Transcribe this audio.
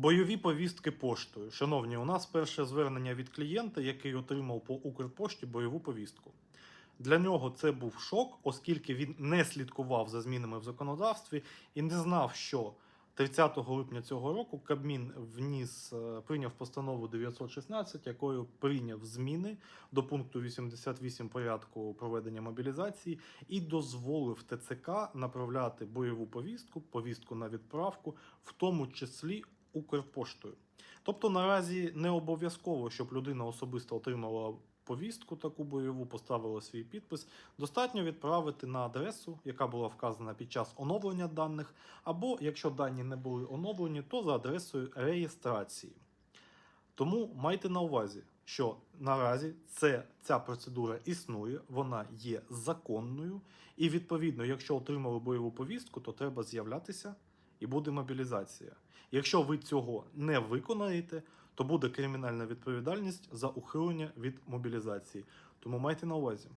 Бойові повістки поштою. Шановні, у нас перше звернення від клієнта, який отримав по Укрпошті бойову повістку. Для нього це був шок, оскільки він не слідкував за змінами в законодавстві і не знав, що 30 липня цього року Кабмін вніс, е, прийняв постанову 916, якою прийняв зміни до пункту 88 порядку проведення мобілізації і дозволив ТЦК направляти бойову повістку, повістку на відправку, в тому числі Укрпоштою. Тобто наразі не обов'язково, щоб людина особисто отримала повістку таку бойову, поставила свій підпис. Достатньо відправити на адресу, яка була вказана під час оновлення даних, або якщо дані не були оновлені, то за адресою реєстрації. Тому майте на увазі, що наразі це, ця процедура існує, вона є законною, і відповідно, якщо отримали бойову повістку, то треба з'являтися і буде мобілізація. Якщо ви цього не виконаєте, то буде кримінальна відповідальність за ухилення від мобілізації. Тому майте на увазі.